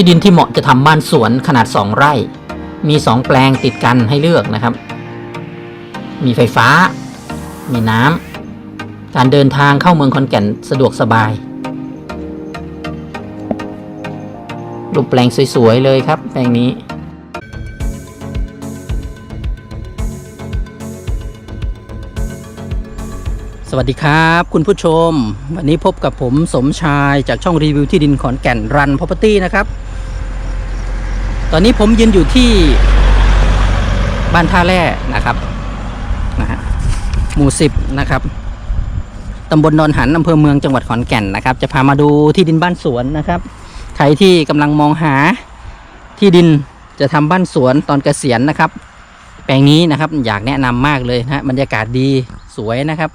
ที่ดินที่เหมาะจะทำบ้านสวนขนาด 2 ไร่ มี 2 แปลงติดกันให้เลือกนะครับ มีไฟฟ้า มีน้ำการเดินทางเข้าเมืองขอนแก่นสะดวกสบายรูปแปลงสวยๆเลยครับ แปลงนี้สวัสดีครับคุณผู้ชม วันนี้พบกับผมสมชายจากช่องรีวิวที่ดินขอนแก่นรัน Property นะครับ ตอนนี้ผมยืนอยู่ที่บ้านท่าแร่นะครับนะฮะหมู่สิบนะครับตำบลดอนหันอำเภอเมืองจังหวัดขอนแก่นนะครับ จะพามาดูที่ดินบ้านสวนนะครับ ใครที่กำลังมองหาที่ดินจะทำบ้านสวนตอนเกษียณนะครับ แปลงนี้นะครับอยากแนะนำมากเลยนะฮะบรรยากาศดีสวยนะครับ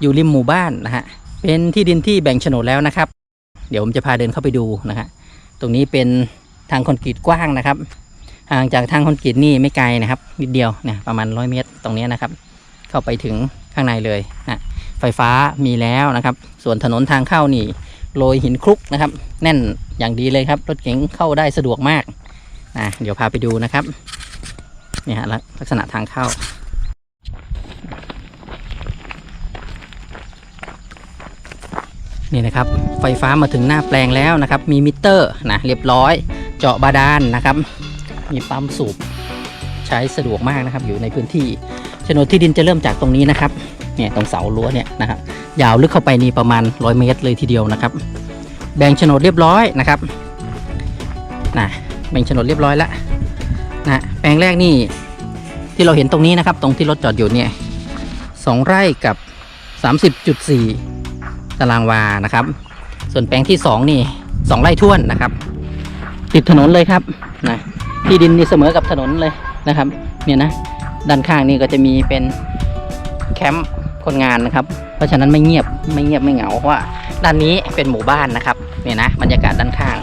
อยู่ริมหมู่บ้านนะฮะเป็นที่ดินที่แบ่งโฉนดแล้วนะครับ เดี๋ยวผมจะพาเดินเข้าไปดูนะฮะตรงนี้เป็น ทางคอนกรีตกว้างนะครับห่างจากทางคอนกรีตนี่ไม่ไกลนะครับนิดเดียวเนี่ยประมาณร้อยเมตรตรงนี้นะครับ เข้าไปถึงข้างในเลยนะไฟฟ้ามีแล้วนะครับ ส่วนถนนทางเข้านี่โรยหินคลุกนะครับ แน่นอย่างดีเลยครับ รถเก๋งเข้าได้สะดวกมากนะเดี๋ยวพาไปดูนะครับเนี่ยฮะลักษณะทางเข้า นี่นะครับ ไฟฟ้ามาถึงหน้าแปลงแล้วนะครับ มีมิเตอร์นะเรียบร้อย เจาะบาดาลนนะครับ มีปั๊มสูบใช้สะดวกมากนะครับ อยู่ในพื้นที่โฉนดที่ดินจะเริ่มจากตรงนี้นะครับเนี่ยตรงเสารั้วเนี่ยนะครับ ยาวลึกเข้าไปนี่ประมาณ 100 เมตรเลยทีเดียวนะครับ แบ่งโฉนดเรียบร้อยนะครับนะแบ่งโฉนดเรียบร้อยแล้วนะแปลงแรกนี่ที่เราเห็นตรงนี้นะครับ ตรงที่รถจอดอยู่เนี่ยสองไร่กับ 30.4 ตารางวานะครับ ส่วนแปลงที่สองนี่สองไร่ท้วนนะครับ ติดถนนเลยครับนะที่ดินนี่เสมอกับถนนเลยนะครับ เนี่ยนะด้านข้างนี่ก็จะมีเป็นแคมป์คนงานนะครับ เพราะฉะนั้นไม่เงียบไม่เงียบไม่เหงาเพราะว่าด้านนี้เป็นหมู่บ้านนะครับเนี่ยนะบรรยากาศด้านข้าง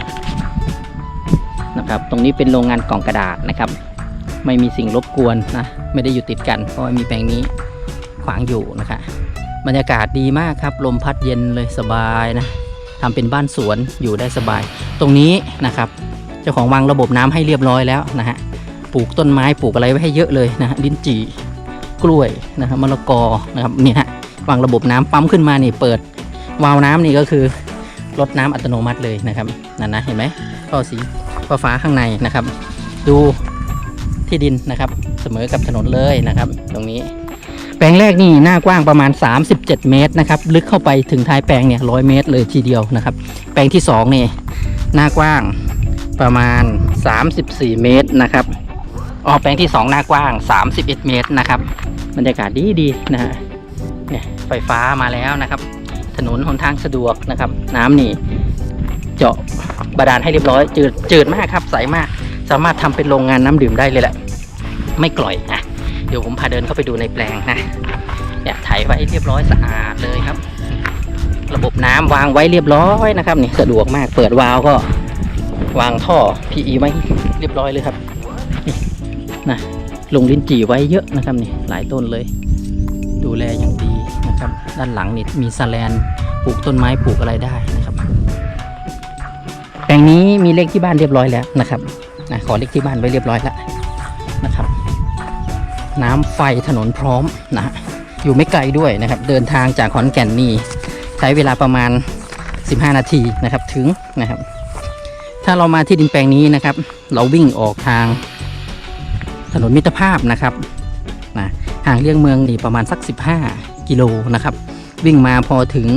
นะครับ ตรงนี้เป็นโรงงานกล่องกระดาษนะครับ ไม่มีสิ่งรบกวนนะไม่ได้อยู่ติดกัน เพราะามีแปลงนี้ขวางอยู่นะครับบรรยากาศดีมากครับ ลมพัดเย็นเลยสบายนะทำเป็นบ้านสวนอยู่ได้สบาย ตรงนี้นะครับ เจ้าของวางระบบน้ำให้เรียบร้อยแล้วนะฮะปลูกต้นไม้ปลูกอะไรไว้ให้เยอะเลยนะฮะลิ้นจี่กล้วยนะครับมะละกอนะครับนี่ฮะวางระบบน้ำปั๊มขึ้นมานี่เปิดวาล์วน้ำนี่ก็คือลดน้ำอัตโนมัติเลยนะครับนั่นนะเห็นไหมท่อสีฟ้าฟ้าข้างในนะครับ ดูที่ดินนะครับ เสมอกับถนนเลยนะครับ ตรงนี้ แปลงแรกนี่หน้ากว้างประมาณ 37 เมตรนะครับ ลึกเข้าไปถึงท้ายแปลงเนี่ยร้อยเมตรเลยทีเดียวนะครับ แปลงที่2นี่หน้ากว้าง ประมาณ 34 เมตรนะครับออกแปลงที่ 2 หน้ากว้าง 31 เมตรนะครับ บรรยากาศดีดีนะฮะไฟฟ้ามาแล้วนะครับ ถนนหนทางสะดวกนะครับ น้ำนี่ เจาะบาดาลให้เรียบร้อย จืดจืดมากครับใสมาก สามารถทำเป็นโรงงานน้ำดื่มได้เลยแหละ ไม่กล่อยนะเดี๋ยวผมพาเดินเข้าไปดูในแปลงนะเนี่ยไถไว้เรียบร้อยสะอาดเลยครับ ระบบน้ำวางไว้เรียบร้อยนะครับนี่สะดวกมากเปิดวาล์วก็ วางท่อ PE ไว้เรียบร้อยเลยครับนี่นะลงลิ้นจี่ไว้เยอะนะครับนี่หลายต้นเลย ดูแลอย่างดีนะครับ ด้านหลังนี่มีสแลนปลูกต้นไม้ปลูกอะไรได้นะครับแปลงนี้มีเลขที่บ้านเรียบร้อยแล้วนะครับนะขอเลขที่บ้านไว้เรียบร้อยแล้วนะครับ น้ำไฟถนนพร้อมนะฮะอยู่ไม่ไกลด้วยนะครับ เดินทางจากขอนแก่นนี่ใช้เวลาประมาณ 15 นาทีนะครับถึงนะครับ ถ้าเรามาที่ดินแปลงนี้นะครับ เราวิ่งออกทางถนนมิตรภาพนะครับนะห่างเลี่ยงเมืองนี่ประมาณสัก 15 กิโลนะครับ วิ่งมาพอถึง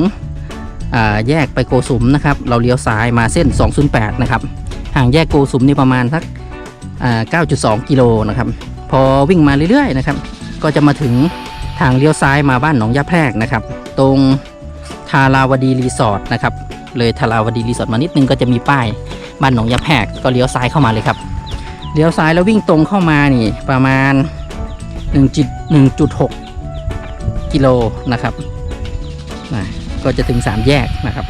แยกไปโกสุมนะครับ เราเลี้ยวซ้ายมาเส้น 208 นะครับ ห่างแยกโกสุมนี่ประมาณสักอ่า9.2 กิโลนะครับ พอวิ่งมาเรื่อยๆนะครับ ก็จะมาถึงทางเลี้ยวซ้ายมาบ้านหนองยาแพรกนะครับ ตรงทาราวดีรีสอร์ทนะครับ เลยทาราวดีรีสอร์ทมานิดนึงก็จะมีป้าย บ้านหนองยาแพรกก็เลี้ยวซ้ายเข้ามาเลยครับเลี้ยวซ้ายแล้ววิ่งตรงเข้ามานี่ประมาณ1.1.6กิโลนะครับนะก็จะถึง 3 แยกนะครับ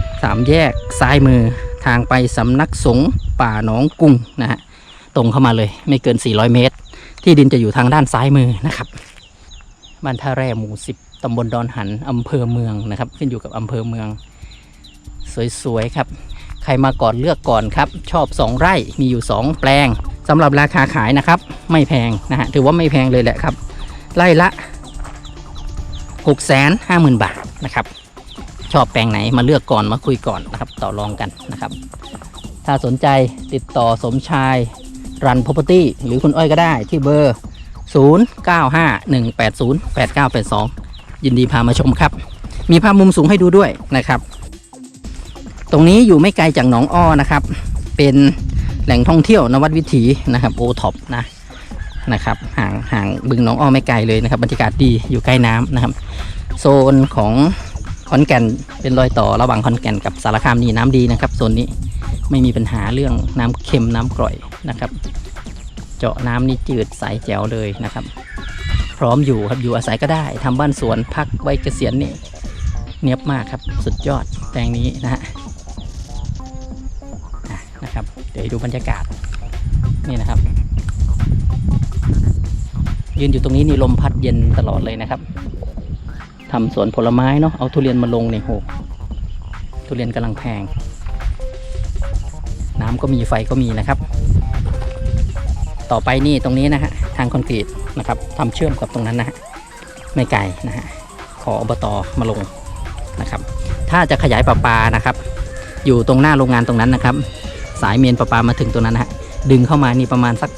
3 แยกซ้ายมือทางไปสำนักสงฆ์ป่าหนองกุ้งนะฮะตรงเข้ามาเลยไม่เกิน 400 เมตร ที่ดินจะอยู่ทางด้านซ้ายมือนะครับบ้านท่าแร่หมู่สิบตำบลดอนหันอำเภอเมืองนะครับ ขึ้นอยู่กับอำเภอเมือง สวยๆครับ ใครมาก่อนเลือกก่อนครับ ชอบ 2 ไร่มีอยู่ 2 แปลงสำหรับราคาขายนะครับ ไม่แพงนะฮะถือว่าไม่แพงเลยแหละครับ ไร่ละ 6 5 0 0 0 0 บาทนะครับ ชอบแปลงไหนมาเลือกก่อนมาคุยก่อนนะครับ ต่อรองกันนะครับ ถ้าสนใจติดต่อสมชายรัน property หรือคุณอ้อยก็ได้ที่เบอร์ 0951808982 ยินดีพามาชมครับ มีภาพมุมสูงให้ดูด้วยนะครับ ตรงนี้อยู่ไม่ไกลจากหนองอ้อนะครับ เป็นแหล่งท่องเที่ยวนวัดวิถีนะครับโอท็อปนะนะครับ ห่างห่างบึงหนองอ้อไม่ไกลเลยนะครับบรรยากาศดีอยู่ใกล้น้ำนะครับ โซนของขอนแก่นเป็นรอยต่อระหว่างขอนแก่นกับสารคามนี่น้ำดีนะครับโซนนี้ไม่มีปัญหาเรื่องน้ำเค็มน้ำกร่อยนะครับ เจาะน้ำนี่จืดใสแจ๋วเลยนะครับ พร้อมอยู่ครับอยู่อาศัยก็ได้ทำบ้านสวนพักไว้เกษียณนี่เนียบมากครับสุดยอดแปลงนี้นะฮะ ดี๋ยวดูบรรยากาศนี่นะครับ ยืนอยู่ตรงนี้นี่ลมพัดเย็นตลอดเลยนะครับทำสวนผลไม้เนาะเอาทุเรียนมาลงในโหทุเรียนกำลังแพง น้ำก็มีไฟก็มีนะครับ ต่อไปนี่ตรงนี้นะฮะทางคอนกรีตนะครับทำเชื่อมกับตรงนั้นนะฮะไม่ไกลนะฮะขออบตมาลงนะครับ ถ้าจะขยายประปานะครับ อยู่ตรงหน้าโรงงานตรงนั้นนะครับ สายเมนประปามาถึงตรงนั้นนะฮะดึงเข้ามานี่ประมาณสัก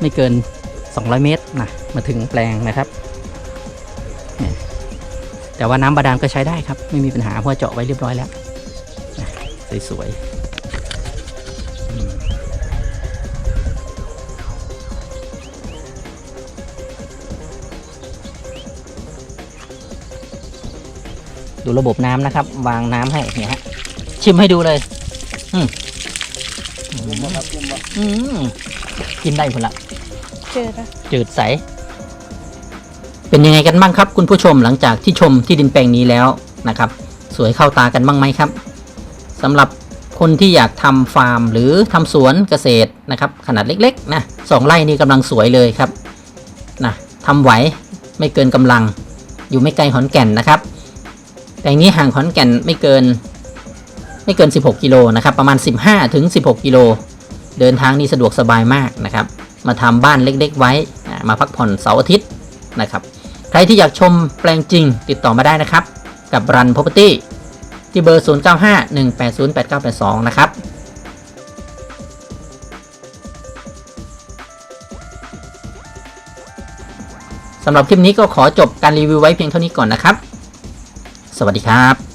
ไม่เกิน 200 เมตรนะมาถึงแปลงนะครับ แต่ว่าน้ำบาดาลก็ใช้ได้ครับ ไม่มีปัญหาเพราะเจาะไว้เรียบร้อยแล้วสวยๆดูระบบน้ำนะครับ วางน้ำให้เนี่ยฮะชิมให้ดูเลย อืม อืมกินได้ผลละเจอนะจืดใส เป็นยังไงกันบ้างครับ คุณผู้ชมหลังจากที่ชมที่ดินแปลงนี้แล้วนะครับ สวยเข้าตากันบ้างไหมครับสำหรับคนที่อยากทำฟาร์มหรือทำสวนเกษตรนะครับ ขนาดเล็กๆนะสองไร่นี่กำลังสวยเลยครับนะทำไหวไม่เกินกำลัง อยู่ไม่ไกลขอนแก่นนะครับแปลงนี้ห่างขอนแก่นไม่เกิน ไม่เกิน 16 กิโลนะครับ ประมาณ 15ถึง16 กิโล เดินทางนี่สะดวกสบายมากนะครับ มาทำบ้านเล็กๆ ไว้ มาพักผ่อนเสาร์อาทิตย์นะครับ ใครที่อยากชมแปลงจริงติดต่อมาได้นะครับ กับรัน Property ที่เบอร์ 0951808982 นะครับสำหรับคลิปนี้ก็ขอจบการรีวิวไว้เพียงเท่านี้ก่อนนะครับ สวัสดีครับ